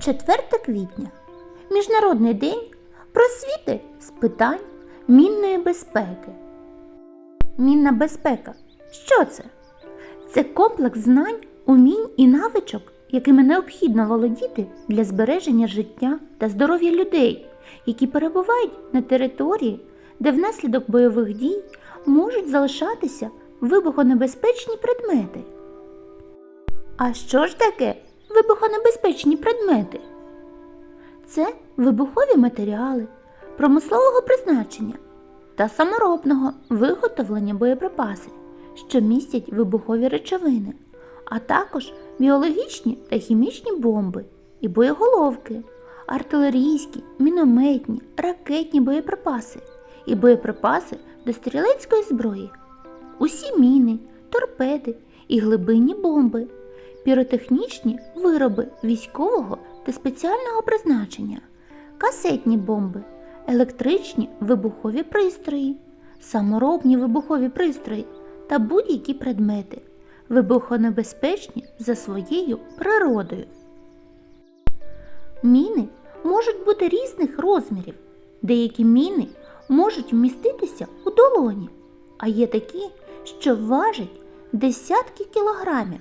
4 квітня Міжнародний день просвіти з питань мінної безпеки. Мінна безпека. Що це? Це комплекс знань, умінь і навичок, якими необхідно володіти для збереження життя та здоров'я людей, які перебувають на території, де внаслідок бойових дій можуть залишатися вибухонебезпечні предмети. А що ж таке вибухонебезпечні предмети? Це вибухові матеріали промислового призначення та саморобного виготовлення боєприпаси, що містять вибухові речовини, а також біологічні та хімічні бомби і боєголовки, артилерійські, мінометні, ракетні боєприпаси і боєприпаси до стрілецької зброї, усі міни, торпеди і глибинні бомби, піротехнічні вироби військового та спеціального призначення, касетні бомби, електричні вибухові пристрої, саморобні вибухові пристрої та будь-які предмети, вибухонебезпечні за своєю природою. Міни можуть бути різних розмірів. Деякі міни можуть вміститися у долоні, а є такі, що важать десятки кілограмів.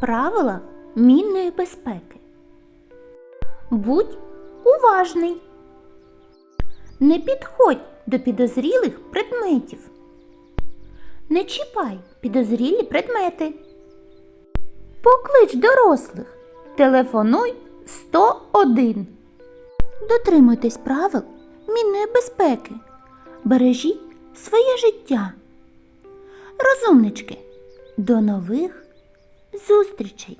Правила мінної безпеки. Будь уважний. Не підходь до підозрілих предметів. Не чіпай підозрілі предмети. Поклич дорослих. Телефонуй 101. Дотримуйтесь правил мінної безпеки. Бережіть своє життя. Розумнички. До нових зустрічей!